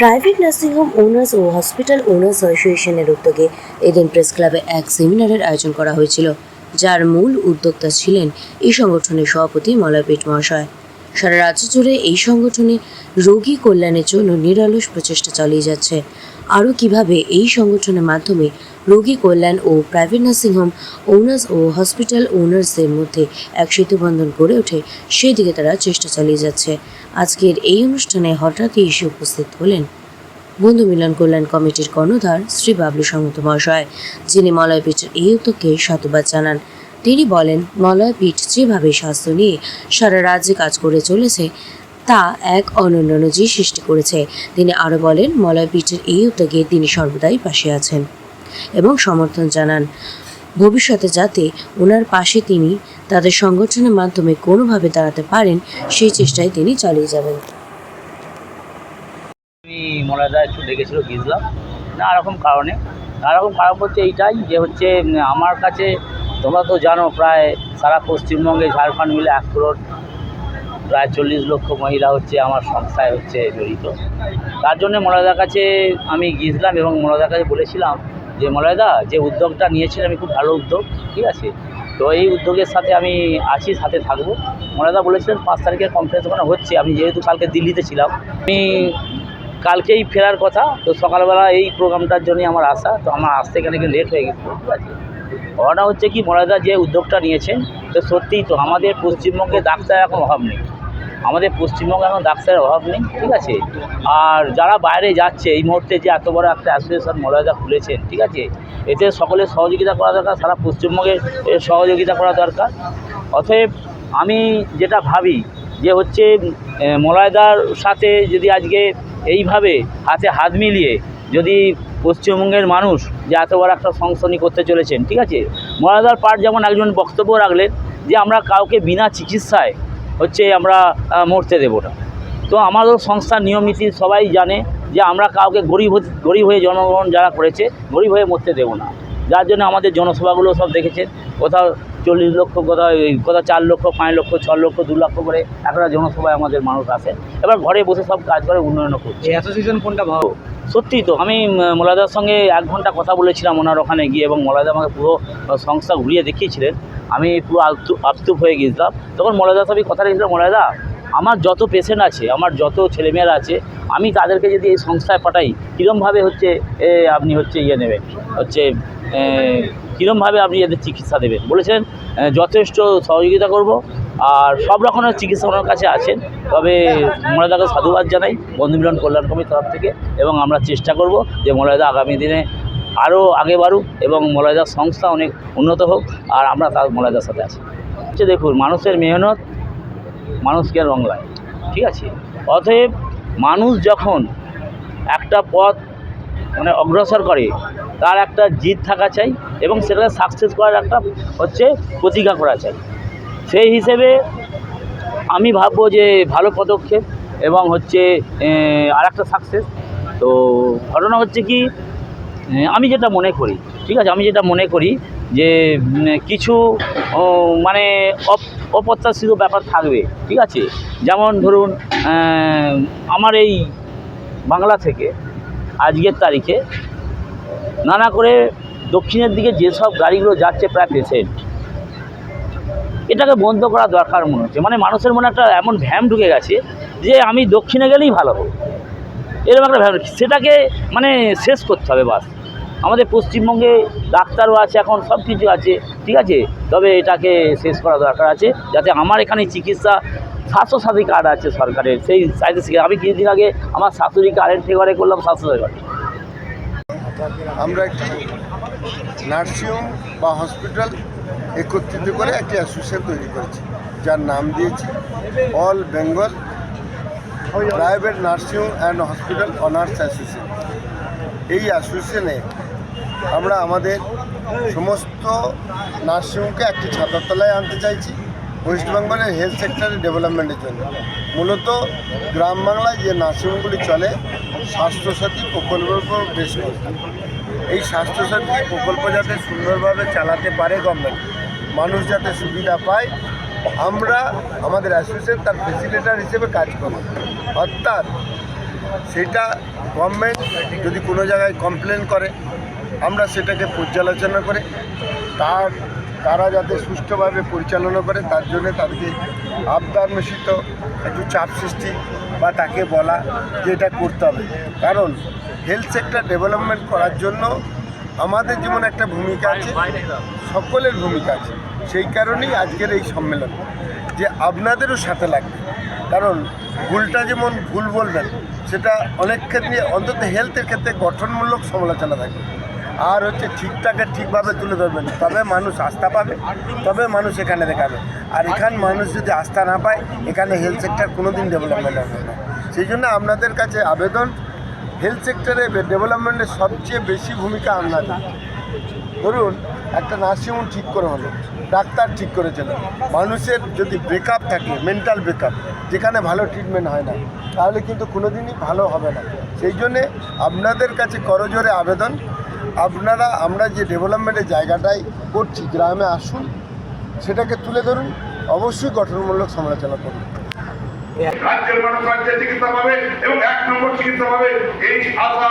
Private nursing home owners ও hospital owners অ্যাসোসিয়েশনের উদ্যোগে এদিন প্রেস ক্লাবে এক সেমিনারের আয়োজন করা হয়েছিল, যার মূল উদ্যোক্তা ছিলেন এই সংগঠনের সভাপতি মলয়পীঠ মহাশয়। সারা রাজ্য জুড়ে এই সংগঠনে রোগী কল্যাণের জন্য নিরলস প্রচেষ্টা চালিয়ে যাচ্ছে। আরও কীভাবে এই সংগঠনের মাধ্যমে রোগী কল্যাণ ও প্রাইভেট নার্সিংহোম ওনার্স ও হসপিটাল ওনার্সদের মধ্যে এক সেতুবন্ধন গড়ে ওঠে সেই দিকে তারা চেষ্টা চালিয়ে যাচ্ছে। আজকের এই অনুষ্ঠানে হঠাৎই এসে উপস্থিত হলেন বন্ধু মিলন কল্যাণ কমিটির কর্ণধার শ্রী বাবলু সংহত মহাশয়, যিনি মলয়পীঠের এই উদ্যোগকে সাধুবাদ জানান। তিনি বলেন, মলয়পীঠ যেভাবে স্বাস্থ্য নিয়ে সারা রাজ্যে কাজ করে চলেছে তা এক অনন্য নজির সৃষ্টি করেছে। তিনি আরও বলেন মলয়পীঠের এই উদ্যোগে তিনি সর্বদাই পাশে আছেন এবং সমর্থন জানান। ভবিষ্যতে যাতে ওনার পাশে তিনি তাদের সংগঠনের মাধ্যমে কোনোভাবে দাঁড়াতে পারেন, সেই চেষ্টায় তিনি চালিয়ে যাবেন। একটু ডেকেছিল গিয়েছিলাম। কারণে। নানা রকম কারণ বলতে এইটাই যে হচ্ছে আমার কাছে, তোমরা তো জানো, প্রায় সারা পশ্চিমবঙ্গে ঝাড়খণ্ড মিলে এক করোড় প্রায় চল্লিশ লক্ষ মহিলা হচ্ছে আমার সংস্থায় হচ্ছে জড়িত। তার জন্য মলাদার কাছে আমি গিয়েছিলাম এবং মলাদার কাছে বলেছিলাম যে, মলয়দা, যে উদ্যোগটা নিয়েছেন, আমি খুব ভালো উদ্যোগ, ঠিক আছে? তো এই উদ্যোগের সাথে আমি আছি, সাথে থাকব। মলাদা বলেছিলেন, পাঁচ তারিখের কনফারেন্স ওখানে হচ্ছে। আমি যেহেতু কালকে দিল্লিতে ছিলাম, আমি কালকেই ফেরার কথা। তো সকালবেলা এই প্রোগ্রামটার জন্যই আমার আসা। তো আমার আসতে এখানে লেট হয়ে গেছে, ঠিক আছে? ঘটনা হচ্ছে কি মলাদা যে উদ্যোগটা নিয়েছেন, তো সত্যিই তো আমাদের পশ্চিমবঙ্গে ডাক্তার এখন অভাব নেই। আমাদের পশ্চিমবঙ্গে এখন ডাক্তারের অভাব নেই, ঠিক আছে? আর যারা বাইরে যাচ্ছে, এই মুহূর্তে যে এত বড় একটা অ্যাসোসিয়েশন মলয়দা খুলেছেন, ঠিক আছে? এতে সকলের সহযোগিতা করা দরকার, সারা পশ্চিমবঙ্গে সহযোগিতা করা দরকার। অতএব আমি যেটা ভাবি, যে হচ্ছে মলয়দার সাথে যদি আজকে এইভাবে হাতে হাত মিলিয়ে যদি পশ্চিমবঙ্গের মানুষ যে এত বড় একটা সংশোধনী করতে চলেছেন, ঠিক আছে? মলয়দার পাঠ যেমন একজন বক্তব্য রাখলেন, যে আমরা কাউকে বিনা চিকিৎসায় হচ্ছে আমরা মরতে দেবো না। তো আমাদের সংস্থার নিয়ম নীতি সবাই জানে যে আমরা কাউকে গরিব গরিব হয়ে জন্মগ্রহণ যারা করেছে গরিব হয়ে মরতে দেবো না। যার জন্য আমাদের জনসভাগুলো সব দেখেছেন কোথাও চল্লিশ লক্ষ কোথাও কোথাও চার লক্ষ পাঁচ লক্ষ ছ লক্ষ দু লক্ষ করে একটা জনসভায় আমাদের মানুষ আসে। এবার ঘরে বসে সব কাজ করে উন্নয়ন করছে। এই অ্যাসোসিয়েশন কোনটা ভালো? সত্যি তো আমি মোলাদার সঙ্গে এক ঘণ্টা কথা বলেছিলাম ওনার ওখানে গিয়ে এবং মোলাদা আমাকে পুরো সংস্থা ঘুরিয়ে দেখিয়েছিলেন। আমি পুরো আপ্তুপ হয়ে গিয়েছিলাম তখন মোলাদার সাথে কথা রেখেছিলাম মোলাদা আমার যত পেশেন্ট আছে আমার যত ছেলেমেয়েরা আছে আমি তাদেরকে যদি এই সংস্থায় পাঠাই কীরমভাবে হচ্ছে এ, আপনি হচ্ছে ইয়ে নেবেন? হচ্ছে কীরমভাবে আপনি এদের চিকিৎসা দেবেন? বলেছেন যথেষ্ট সহযোগিতা করব আর সব রকমের চিকিৎসা ওনার কাছে আছেন। তবে মোলাদাকে সাধুবাদ জানাই বন্ধু মিলন কল্যাণ কমিটির তরফ থেকে এবং আমরা চেষ্টা করব যে মোলাদা আগামী দিনে আরও আগে বাড়ুক এবং মোলাদার সংস্থা অনেক উন্নত হোক, আর আমরা তার মোলাদার সাথে আছি। হচ্ছে দেখুন, মানুষের মেহনত মানুষকে রং লাগে, ঠিক আছে? অতএব মানুষ যখন একটা পথ মানে অগ্রসর করে, তার একটা জিদ থাকা চাই এবং সেটাকে সাকসেস করার একটা হচ্ছে প্রতিজ্ঞা করা চাই। সেই হিসেবে আমি ভাববো যে ভালো পদক্ষেপ এবং হচ্ছে আর একটা সাকসেস তো ঘটনা হচ্ছে কি আমি যেটা মনে করি, ঠিক আছে? আমি যেটা মনে করি যে কিছু মানে অপ- অপ্রত্যাশিত ব্যাপার থাকবে, ঠিক আছে? যেমন ধরুন আমার এই বাংলা থেকে আজকের তারিখে নানা করে দক্ষিণের দিকে যেসব গাড়িগুলো যাচ্ছে প্রায় পেশেন্ট, এটাকে বন্ধ করা দরকার মনে হচ্ছে। মানে মানুষের মনে একটা এমন ভ্যাম ঢুকে গেছে যে, আমি দক্ষিণে গেলেই ভালো হবে। এরকম একটা ভ্যাম, সেটাকে মানে শেষ করতে হবে বাস। আমাদের পশ্চিমবঙ্গে ডাক্তারও আছে, এখন সব কিছু আছে, ঠিক আছে? তবে এটাকে শেষ করা দরকার আছে, যাতে আমার এখানে চিকিৎসা স্বাস্থ্যসাথী কার্ড আছে সরকারের, সেই শিখে আমি কিছুদিন আগে আমার শাশুড়িকে আরেকটি ঘরে করলাম স্বাস্থ্যসাথী কার্ড আমরা একটি নার্সিংহোম বা হসপিটাল একত্রিত করে একটি অ্যাসোসিয়েশন তৈরি করেছি, যার নাম দিয়েছি all Bengal private nursing home and hospital owners association. এই অ্যাসোসিয়েশনে আমরা আমাদের সমস্ত নার্সিংহোমকে একটি ছাতার তলায় আনতে চাইছি ওয়েস্ট বেঙ্গলের হেলথ সেক্টরের ডেভেলপমেন্টের জন্য। মূলত গ্রাম বাংলায় যে নার্সিংহোমগুলি চলে, স্বাস্থ্যসাথী প্রকল্পের উপর বেশ করে। এই স্বাস্থ্যসাথী প্রকল্প যাতে সুন্দরভাবে চালাতে পারে গভর্নমেন্ট মানুষ যাতে সুবিধা পায়, আমরা আমাদের অ্যাসোসিয়েশন তার ফেসিলিটার হিসেবে কাজ করি অর্থাৎ সেটা গভর্নমেন্ট যদি কোনো জায়গায় কমপ্লেন করে, আমরা সেটাকে পর্যালোচনা করে, তার, তারা যাতে সুষ্ঠুভাবে পরিচালনা করে, তার জন্য তাদেরকে আবদার একটু চাপ সৃষ্টি বা তাকে বলা যে এটা করতে হবে। কারণ হেলথ সেক্টর ডেভেলপমেন্ট করার জন্য আমাদের যেমন একটা ভূমিকা আছে, সকলের ভূমিকা আছে, সেই কারণেই আজকের এই সম্মেলন, যে আপনাদেরও সাথে লাগবে। কারণ ভুলটা যেমন ভুল বলবেন, সেটা অনেক ক্ষেত্রে অন্তত হেলথের ক্ষেত্রে গঠনমূলক সমালোচনা থাকবে। আর হচ্ছে ঠিকঠাকে ঠিকভাবে তুলে ধরবেন, তবে মানুষ আস্থা পাবে, তবে মানুষ এখানে দেখাবে। আর এখান মানুষ যদি আস্থা না পায়, এখানে হেলথ সেক্টর কোনো দিন ডেভেলপমেন্ট হবে না। সেই জন্য আপনাদের কাছে আবেদন হেলথ সেক্টরে ডেভেলপমেন্টের সবচেয়ে বেশি ভূমিকা আপনাদের। ধরুন, একটা নার্সিংহোম ঠিক করে হলো, ডাক্তার ঠিক করে চলে মানুষের যদি ব্রেকআপ থাকে মেন্টাল ব্রেকআপ যেখানে ভালো ট্রিটমেন্ট হয় না, তাহলে কিন্তু কোনো দিনই ভালো হবে না। সেই জন্যে আপনাদের কাছে করজোরে আবেদন। আপনারা, আমরা যে ডেভেলপমেন্টের জায়গাটাই করছি, গ্রামে আসুন, সেটাকে তুলে ধরুন, অবশ্যই গঠনমূলক সমালোচনা করুন। রাজ্যের মানুষ রাজ্যে চিকিৎসা পাবে এবং এক নম্বর চিকিৎসা পাবে এই আশা।